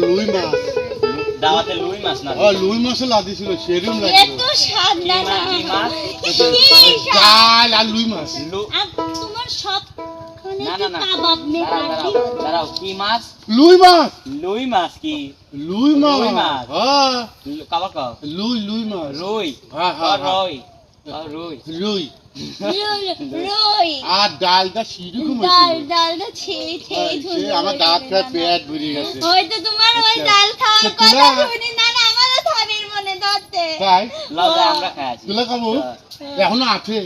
Luis মাছ। দাওয়াতে Luis মাছ না? ও Luis মাছ লাদি ছিল সেরকম লাগে এত স্বাদ না মাছ ডাল আর লুই মাছ। তোমার সব না না না। দাঁড়াও কি মাছ? লুই মাছ। লুই মাছ কি? লুই মাছ। হ্যাঁ। কাবা কাবা লুই লুই মাছ। রই। হ্যাঁ হ্যাঁ, হ্যাঁ। রুই। আর ডালটা সেরকম ডাল ডালটা ছেয়ে ছেয়ে সে আমার করে দাঁত খায় পেট ভরে গেছে। হয়তো তোমার ওই আচ্ছা। ডাল খাওয়ার কথা শুনি না না আমারও থাবির মনে ধরতে। তাই? লও আমরা খাই আছি তুলা খাব? এখনও আছে।